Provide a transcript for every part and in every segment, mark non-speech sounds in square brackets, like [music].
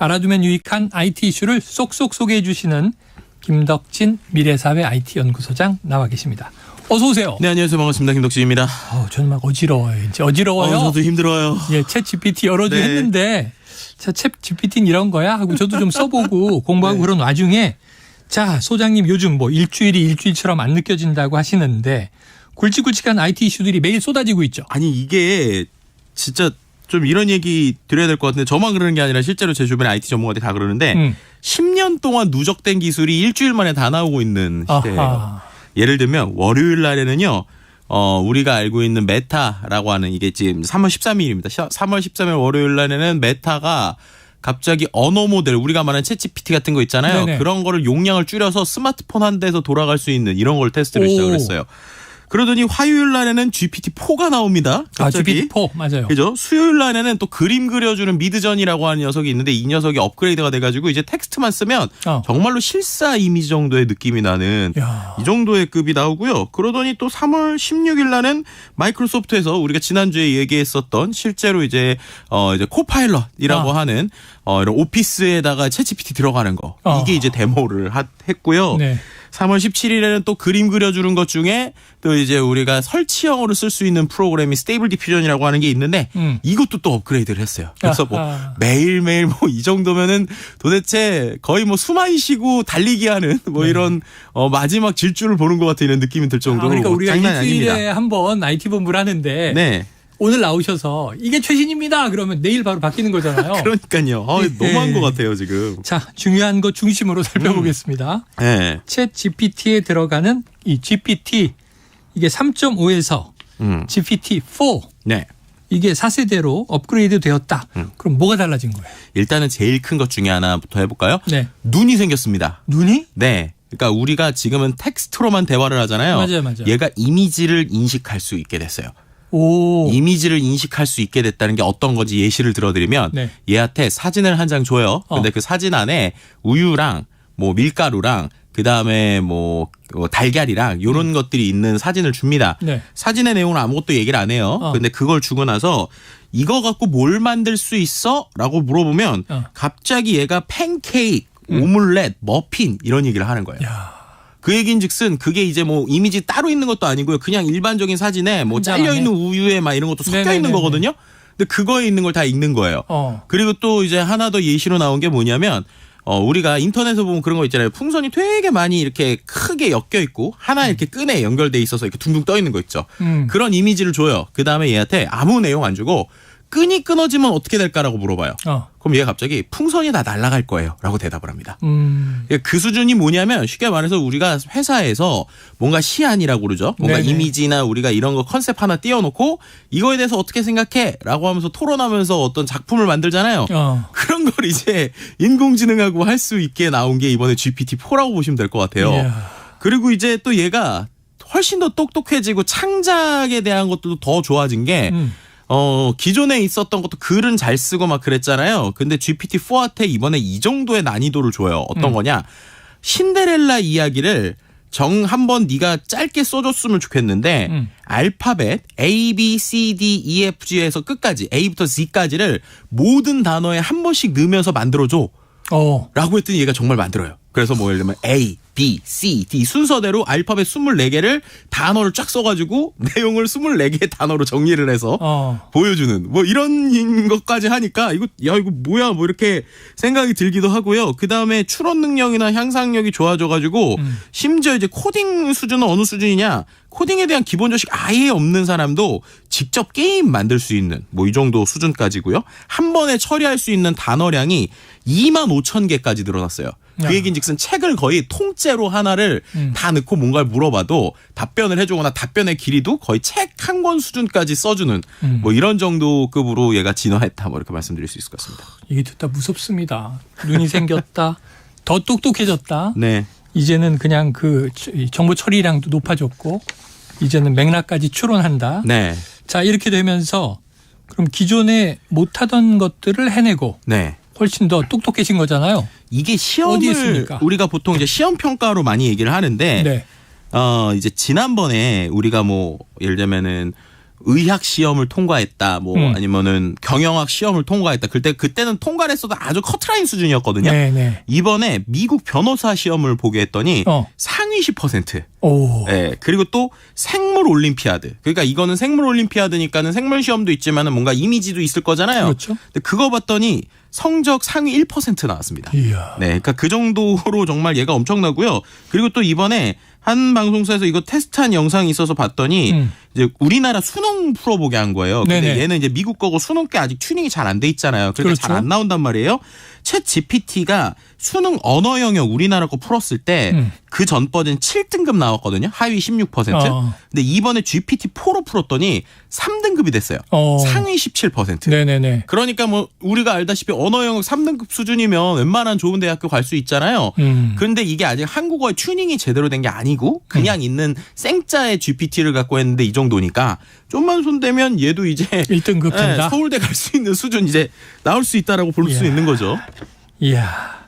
알아두면 유익한 IT 이슈를 쏙쏙 소개해 주시는 김덕진 미래사회 IT 연구소장 나와 계십니다. 어서 오세요. 네 안녕하세요 반갑습니다 김덕진입니다. 어, 저는 막 어지러워요. 이제 어지러워요. 어, 저도 힘들어요. 예, 챗 GPT 여러 주 네. 했는데 자, 챗 GPT는 이런 거야 하고 저도 좀 써보고 [laughs] 공부하고 네. 그런 와중에 자 소장님 요즘 뭐 일주일이 일주일처럼 안 느껴진다고 하시는데 굵직굵직한 IT 이슈들이 매일 쏟아지고 있죠. 아니 이게 진짜 좀 이런 얘기 드려야 될 것 같은데 저만 그러는 게 아니라 실제로 제 주변에 IT 전문가들이 다 그러는데 음. 10년 동안 누적된 기술이 일주일 만에 다 나오고 있는 시대예요. 아하. 예를 들면 월요일 날에는요. 어, 우리가 알고 있는 메타라고 하는 이게 지금 3월 13일입니다. 3월 13일 월요일 날에는 메타가 갑자기 언어 모델 우리가 말하는 챗GPT 같은 거 있잖아요. 네네. 그런 거를 용량을 줄여서 스마트폰 한 대에서 돌아갈 수 있는 이런 걸 테스트를 오. 시작을 했어요. 그러더니 화요일 날에는 GPT-4가 나옵니다. 아, 갑자기. GPT-4 맞아요. 그죠? 수요일 날에는 또 그림 그려주는 미드전이라고 하는 녀석이 있는데 이 녀석이 업그레이드가 돼가지고 이제 텍스트만 쓰면 어. 정말로 실사 이미지 정도의 느낌이 나는 야. 이 정도의 급이 나오고요. 그러더니 또 3월 16일 날은 마이크로소프트에서 우리가 지난주에 얘기했었던 실제로 이제 어 이제 코파일럿이라고 아. 하는 어 이런 오피스에다가 챗GPT 들어가는 거 어. 이게 이제 데모를 하- 했고요. 네. 3월 17일에는 또 그림 그려주는 것 중에 또 이제 우리가 설치형으로 쓸 수 있는 프로그램이 스테이블 디퓨전이라고 하는 게 있는데 음. 이것도 또 업그레이드를 했어요. 그래서 뭐 아하. 매일매일 뭐 이 정도면은 도대체 거의 뭐 숨만 쉬고 달리기 하는 뭐 이런 어 마지막 질주를 보는 것 같은 이런 느낌이 들 네. 아, 정도로 그러니까 우리가 일주일에. 한 번 IT 본부를 하는데 네. 오늘 나오셔서 이게 최신입니다. 그러면 내일 바로 바뀌는 거잖아요. [laughs] 그러니까요. 어, 예. 너무한 것 같아요, 지금. 자, 중요한 거 중심으로 살펴보겠습니다. 네. 챗 GPT에 들어가는 이 GPT 이게 3.5에서 음. GPT-4 네. 이게 4세대로 업그레이드 되었다. 음. 그럼 뭐가 달라진 거예요? 일단은 제일 큰 것 중에 하나부터 해볼까요? 네. 눈이 생겼습니다. 눈이? 네. 그러니까 우리가 지금은 텍스트로만 대화를 하잖아요. 맞아요, 맞아요. 얘가 이미지를 인식할 수 있게 됐어요. 오. 이미지를 인식할 수 있게 됐다는 게 어떤 건지 예시를 들어드리면 네. 얘한테 사진을 한 장 줘요. 근데 어. 그 사진 안에 우유랑 뭐 밀가루랑 그 다음에 뭐 어, 달걀이랑 요런 것들이 있는 사진을 줍니다. 음. 네. 사진의 내용은 아무것도 얘기를 안 해요. 어. 근데 그걸 주고 나서 이거 갖고 뭘 만들 수 있어? 라고 물어보면 어. 음. 갑자기 얘가 팬케이크, 오믈렛, 머핀 이런 얘기를 하는 거예요. 야. 그 얘기인 즉슨 그게 이제 뭐 이미지 따로 있는 것도 아니고요. 그냥 일반적인 사진에 뭐 잘려. 있는 우유에 막 이런 것도 섞여 네네네네. 있는 거거든요. 근데 그거에 있는 걸 다 읽는 거예요. 어. 그리고 또 이제 하나 더 예시로 나온 게 뭐냐면 어 우리가 인터넷에 보면 그런 거 있잖아요. 풍선이 되게 많이 이렇게 크게 엮여 있고 하나 이렇게 끈에 연결돼 있어서 이렇게 둥둥 떠 있는 거 있죠. 음. 그런 이미지를 줘요. 그 다음에 얘한테 아무 내용 안 주고 끈이 끊어지면 어떻게 될까라고 물어봐요. 어. 그럼 얘가 갑자기 풍선이 다 날아갈 거예요 라고 대답을 합니다. 음. 예, 그 수준이 뭐냐면 쉽게 말해서 우리가 회사에서 뭔가 시안이라고 그러죠. 뭔가 네네. 이미지나 우리가 이런 거 컨셉 하나 띄워놓고 이거에 대해서 어떻게 생각해? 라고 하면서 토론하면서 어떤 작품을 만들잖아요. 어. 그런 걸 이제 인공지능하고 할 수 있게 나온 게 이번에 GPT-4라고 보시면 될 것 같아요. 이야. 그리고 이제 또 얘가 훨씬 더 똑똑해지고 창작에 대한 것도 더 좋아진 게 음. 어, 기존에 있었던 것도 글은 잘 쓰고 막 그랬잖아요. 근데 GPT-4한테 이번에 이 정도의 난이도를 줘요. 어떤 음. 거냐? 신데렐라 이야기를 정 한 번 네가 짧게 써줬으면 좋겠는데 음. 알파벳 A, B, C, D, E, F, G에서 끝까지 A부터 Z까지를 모든 단어에 한 번씩 넣으면서 만들어줘. 어. 라고 했더니 얘가 정말 만들어요. 그래서 뭐 예를 들면 A, B, C, D 순서대로 알파벳 24개를 단어를 쫙 써가지고 [laughs] 내용을 24개의 단어로 정리를 해서 어. 보여주는 뭐 이런 것까지 하니까 이거 야 이거 뭐야 뭐 이렇게 생각이 들기도 하고요. 그 다음에 추론 능력이나 향상력이 좋아져가지고 음. 심지어 이제 코딩 수준은 어느 수준이냐? 코딩에 대한 기본 지식 아예 없는 사람도 직접 게임 만들 수 있는 뭐 이 정도 수준까지고요. 한 번에 처리할 수 있는 단어량이 2만 5천 개까지 늘어났어요. 야. 그 얘기인즉슨 책을 거의 통째로 하나를 음. 다 넣고 뭔가를 물어봐도 답변을 해주거나 답변의 길이도 거의 책 한 권 수준까지 써주는 음. 뭐 이런 정도 급으로 얘가 진화했다 뭐 이렇게 말씀드릴 수 있을 것 같습니다. 이게 듣다 무섭습니다. 눈이 생겼다. [laughs] 더 똑똑해졌다. 네. 이제는 그냥 그 정보 처리량도 높아졌고 이제는 맥락까지 추론한다. 네. 자 이렇게 되면서 그럼 기존에 못하던 것들을 해내고 네. 훨씬 더 똑똑해진 거잖아요. 이게 시험을? 우리가 보통 이제 시험 평가로 많이 얘기를 하는데 네. 어 이제 지난번에 우리가 뭐 예를 들면은 의학 시험을 통과했다, 뭐 음. 아니면은 경영학 시험을 통과했다. 그때 그때는 통과를 했어도 아주 커트라인 수준이었거든요. 네, 네. 이번에 미국 변호사 시험을 보게 했더니 어. 상 위 10%. 오. 예, 그리고 또 생물 올림피아드. 그러니까 이거는 생물 올림피아드니까는 생물 시험도 있지만은 뭔가 이미지도 있을 거잖아요. 그렇죠. 근데 그거 봤더니 성적 상위 1% 나왔습니다. 이야. 네, 그러니까 그 정도로 정말 얘가 엄청나고요. 그리고 또 이번에 한 방송사에서 이거 테스트한 영상이 있어서 봤더니 음. 이제 우리나라 수능 풀어보게 한 거예요. 근데 네네. 얘는 이제 미국 거고 수능 때 아직 튜닝이 잘 안 돼 있잖아요. 그러니까 그렇죠. 잘안 나온단 말이에요. 챗 GPT가 수능 언어 영역 우리나라 거 풀었을 때 음. 그전 버전 7등급 나왔거든요. 하위 16%. 어. 근데 이번에 GPT-4로 풀었더니 3등급이 됐어요. 어. 상위 17%. 네네네. 그러니까 뭐 우리가 알다시피 언어 영역 3등급 수준이면 웬만한 좋은 대학교 갈 수 있잖아요. 음. 그런데 이게 아직 한국어의 튜닝이 제대로 된 게 아니고 그냥 있는 생짜의 GPT를 갖고 했는데 이 정도 니까 좀만 손대면 얘도 이제 [laughs] 1등급 예, 된다. 서울대 갈 수 있는 수준 이제 나올 수 있다라고 볼 수. 있는 거죠. 이야.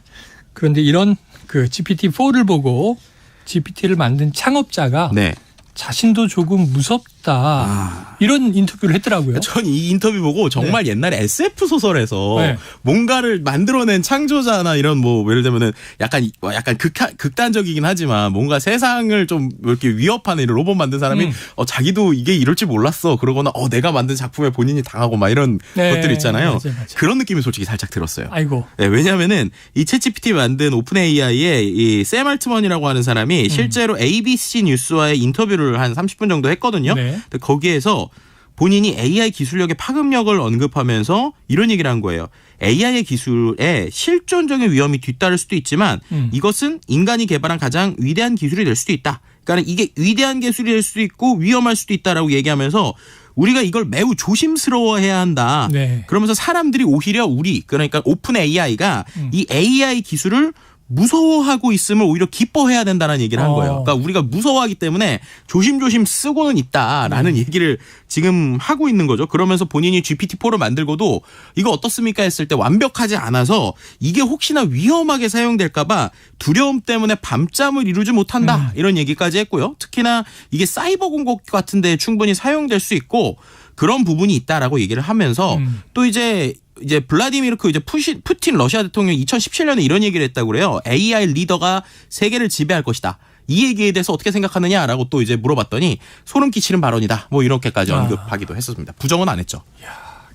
그런데 이런 그 GPT-4를 보고 GPT를 만든 창업자가 네. 자신도 조금 무섭 다. 아. 이런 인터뷰를 했더라고요. 전 이 인터뷰 보고 정말 옛날에 SF 소설에서 네. 뭔가를 만들어낸 창조자나 이런 뭐 예를 들면은 약간 약간 극한, 극단적이긴 하지만 뭔가 세상을 좀 이렇게 위협하는 이런 로봇 만든 사람이 음. 어 자기도 이게 이럴 줄 몰랐어 그러거나 어 내가 만든 작품에 본인이 당하고 막 이런 네, 것들 있잖아요. 맞아요, 맞아요. 그런 느낌이 솔직히 살짝 들었어요. 아이고. 네, 왜냐하면은 이 챗GPT 만든 오픈 AI의 이샘 알트먼이라고 하는 음. 사람이 실제로 ABC 뉴스와의 인터뷰를 한 30분 정도 했거든요. 네. 근데 거기에서 본인이 AI 기술력의 파급력을 언급하면서 이런 얘기를 한 거예요. AI의 기술에 실존적인 위험이 뒤따를 수도 있지만 음. 이것은 인간이 개발한 가장 위대한 기술이 될 수도 있다. 그러니까 이게 위대한 기술이 될 수도 있고 위험할 수도 있다라고 얘기하면서 우리가 이걸 매우 조심스러워해야 한다. 네. 그러면서 사람들이 오히려 우리 그러니까 오픈 AI가 음. 이 AI 기술을 무서워하고 있음을 오히려 기뻐해야 된다는 얘기를 한 어. 거예요. 그러니까 우리가 무서워하기 때문에 조심조심 쓰고는 있다라는 네. 얘기를 지금 하고 있는 거죠. 그러면서 본인이 GPT-4를 만들고도 이거 어떻습니까 했을 때 완벽하지 않아서 이게 혹시나 위험하게 사용될까봐 두려움 때문에 밤잠을 이루지 못한다 음. 이런 얘기까지 했고요. 특히나 이게 사이버 공격 같은 데 충분히 사용될 수 있고 그런 부분이 있다라고 얘기를 하면서 음. 또 이제 이제 블라디미르크 이제 푸신, 푸틴 러시아 대통령이 2017년에 이런 얘기를 했다고 그래요. AI 리더가 세계를 지배할 것이다. 이 얘기에 대해서 어떻게 생각하느냐라고 또 이제 물어봤더니 소름 끼치는 발언이다. 뭐 이렇게까지 아. 언급하기도 했었습니다. 부정은 안 했죠.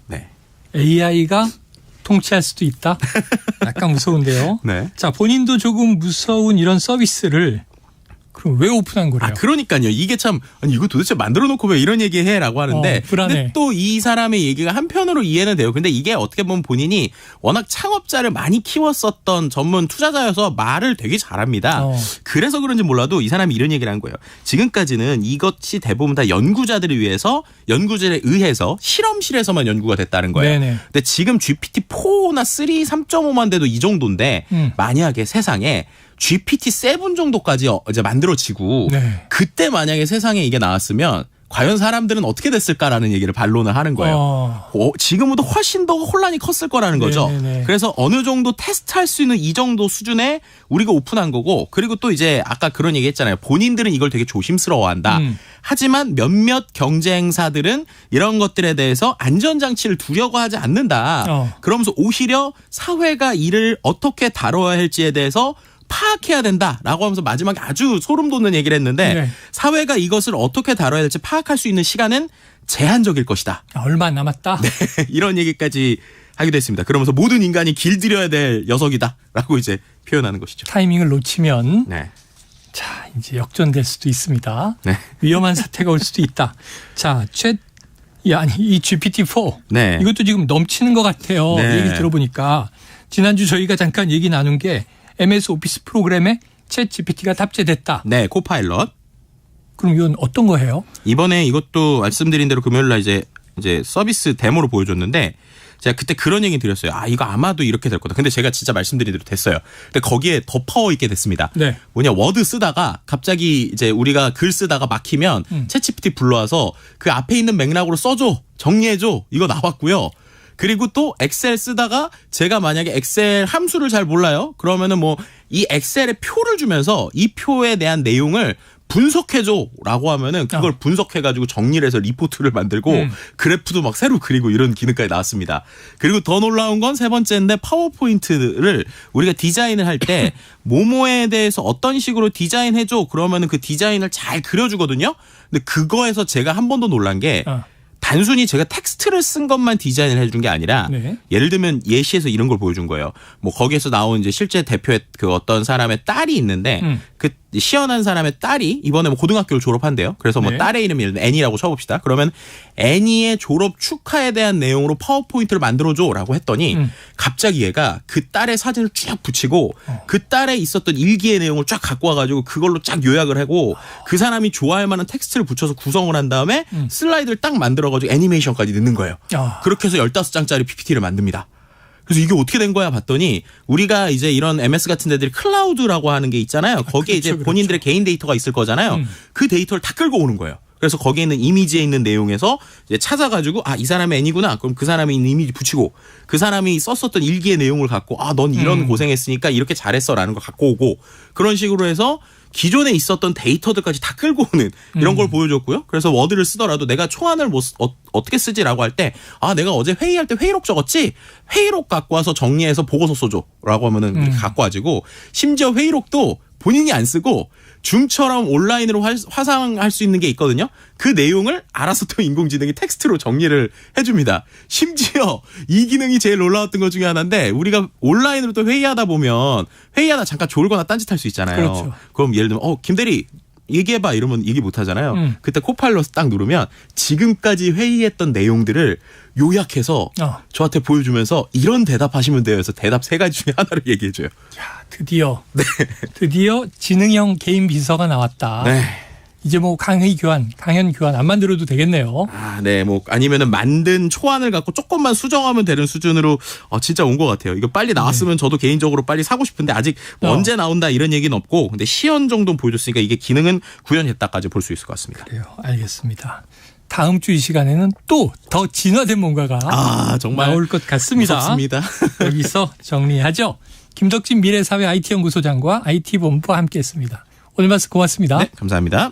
네. AI가 통치할 수도 있다. [laughs] 약간 무서운데요. 네. 자, 본인도 조금 무서운 이런 서비스를 그럼 왜 오픈한 거래요? 아, 그러니까요. 이게 참, 아니, 이거 도대체 만들어 놓고 왜 이런 얘기 해? 라고 하는데. 어, 불안해. 근데 또이 사람의 얘기가 한편으로 이해는 돼요. 근데 이게 어떻게 보면 본인이 워낙 창업자를 많이 키웠었던 전문 투자자여서 말을 되게 잘합니다. 어. 그래서 그런지 몰라도 이 사람이 이런 얘기를 한 거예요. 지금까지는 이것이 대부분 다 연구자들을 위해서, 연구자에 의해서 실험실에서만 연구가 됐다는 거예요. 네네. 근데 지금 GPT-4나 3, 3.5만 돼도 이 정도인데 음. 만약에 세상에 GPT-7 정도까지 어- 이제 만들어지고 네. 그때 만약에 세상에 이게 나왔으면 과연 사람들은 어떻게 됐을까라는 얘기를 반론을 하는 거예요. 어. 어, 지금보다 훨씬 더 혼란이 컸을 거라는 거죠. 네네네. 그래서 어느 정도 테스트할 수 있는 이 정도 수준에 우리가 오픈한 거고 그리고 또 이제 아까 그런 얘기 했잖아요. 본인들은 이걸 되게 조심스러워한다. 음. 하지만 몇몇 경쟁사들은 이런 것들에 대해서 안전장치를 두려고 하지 않는다. 어. 그러면서 오히려 사회가 이를 어떻게 다뤄야 할지에 대해서 파악해야 된다라고 하면서 마지막에 아주 소름 돋는 얘기를 했는데 네. 사회가 이것을 어떻게 다뤄야 될지 파악할 수 있는 시간은 제한적일 것이다. 아, 얼마 안 남았다. 네. [laughs] 이런 얘기까지 하기도 했습니다. 그러면서 모든 인간이 길들여야 될 녀석이다라고 이제 표현하는 것이죠. 타이밍을 놓치면 네. 자 이제 역전될 수도 있습니다. 네. 위험한 [laughs] 사태가 올 수도 있다. 자, 챗, 이 아니 이 GPT-4 네. 이것도 지금 넘치는 것 같아요. 네. 얘기 들어보니까 지난주 저희가 잠깐 얘기 나눈 게 MS 오피스 프로그램에 챗 GPT가 탑재됐다. 네, 코파일럿. 그럼 이건 어떤 거예요? 이번에 이것도 말씀드린 대로 금요일 날 이제 이제 서비스 데모로 보여줬는데 제가 그때 그런 얘기 드렸어요. 아, 이거 아마도 이렇게 될 거다. 근데 제가 진짜 말씀드린 대로 됐어요. 근데 거기에 더 파워 있게 됐습니다. 네. 뭐냐, 워드 쓰다가 갑자기 이제 우리가 글 쓰다가 막히면 음. 채치피티 불러와서 그 앞에 있는 맥락으로 써줘. 정리해줘. 이거 나왔고요. 그리고 또 엑셀 쓰다가 제가 만약에 엑셀 함수를 잘 몰라요. 그러면은 뭐 이 엑셀에 표를 주면서 이 표에 대한 내용을 분석해줘라고 하면은 그걸 분석해가지고 정리를 해서 리포트를 만들고 어. 음. 그래프도 막 새로 그리고 이런 기능까지 나왔습니다. 그리고 더 놀라운 건 세 번째인데 파워포인트를 우리가 디자인을 할 때 [laughs] 모모에 대해서 어떤 식으로 디자인해줘 그러면은 그 디자인을 잘 그려주거든요. 근데 그거에서 제가 한 번 더 놀란 게 아. 단순히 제가 텍스트를 쓴 것만 디자인을 해준 게 아니라 네. 예를 들면 예시에서 이런 걸 보여준 거예요. 뭐 거기에서 나온 이제 실제 대표의 그 어떤 사람의 딸이 있는데 음. 그 시연한 사람의 딸이 이번에 뭐 고등학교를 졸업한대요. 그래서 뭐 네. 딸의 이름이 예를 애니라고 쳐봅시다. 그러면 애니의 졸업 축하에 대한 내용으로 파워포인트를 만들어줘라고 했더니 음. 갑자기 얘가 그 딸의 사진을 쫙 붙이고 어. 그 딸에 있었던 일기의 내용을 쫙 갖고 와가지고 그걸로 쫙 요약을 하고 그 사람이 좋아할 만한 텍스트를 붙여서 구성을 한 다음에 음. 슬라이드를 딱 만들어가지고 애니메이션까지 넣는 거예요. 아. 그렇게 해서 15장짜리 PPT를 만듭니다. 그래서 이게 어떻게 된 거야 봤더니 우리가 이제 이런 MS 같은 데들이 클라우드라고 하는 게 있잖아요. 거기에 그렇죠, 이제 그렇죠. 본인들의 개인 데이터가 있을 거잖아요. 음. 그 데이터를 다 끌고 오는 거예요. 그래서 거기에 있는 이미지에 있는 내용에서 이제 찾아가지고 아 이 사람의 애니구나. 그럼 그 사람이 있는 이미지 붙이고 그 사람이 썼었던 일기의 내용을 갖고 아 넌 이런 음. 고생했으니까 이렇게 잘했어라는 걸 갖고 오고 그런 식으로 해서 기존에 있었던 데이터들까지 다 끌고 오는 이런 음. 걸 보여줬고요. 그래서 워드를 쓰더라도 내가 초안을 뭐 쓰- 어, 어떻게 쓰지라고 할 때 아 내가 어제 회의할 때 회의록 적었지 회의록 갖고 와서 정리해서 보고서 써줘라고 하면은 음. 이렇게 갖고 와지고 심지어 회의록도 본인이 안 쓰고 줌처럼 온라인으로 화- 화상할 수 있는 게 있거든요. 그 내용을 알아서 또 인공지능이 텍스트로 정리를 해줍니다. 심지어 이 기능이 제일 놀라웠던 것 중에 하나인데 우리가 온라인으로 또 회의하다 보면 회의하다 잠깐 졸거나 딴짓할 수 있잖아요. 그렇죠. 그럼 예를 들면 어 김대리 얘기해봐 이러면 얘기 못 하잖아요. 음. 그때 코파일럿 딱 누르면 지금까지 회의했던 내용들을 요약해서 어. 저한테 보여주면서 이런 대답하시면 돼요. 그래서 대답 세 가지 중에 하나를 얘기해줘요. 야, 드디어 드디어 지능형 개인 비서가 나왔다. 네. 이제 뭐 강의 교환, 강연 교환 안 만들어도 되겠네요. 아, 네, 뭐 아니면은 만든 초안을 갖고 조금만 수정하면 되는 수준으로 어, 진짜 온 것 같아요. 이거 빨리 나왔으면 저도 개인적으로 빨리 사고 싶은데 아직 뭐 어. 언제 나온다 이런 얘기는 없고 근데 시연 정도는 보여줬으니까 이게 기능은 구현했다까지 볼 수 있을 것 같습니다. 그래요. 알겠습니다. 다음 주 이 시간에는 또 더 진화된 뭔가가 아, 정말 나올 것 같습니다. 무섭습니다. [laughs] 여기서 정리하죠. 김덕진 미래사회 IT연구소장과 IT본부와 함께했습니다. 오늘 말씀 고맙습니다. 네, 감사합니다.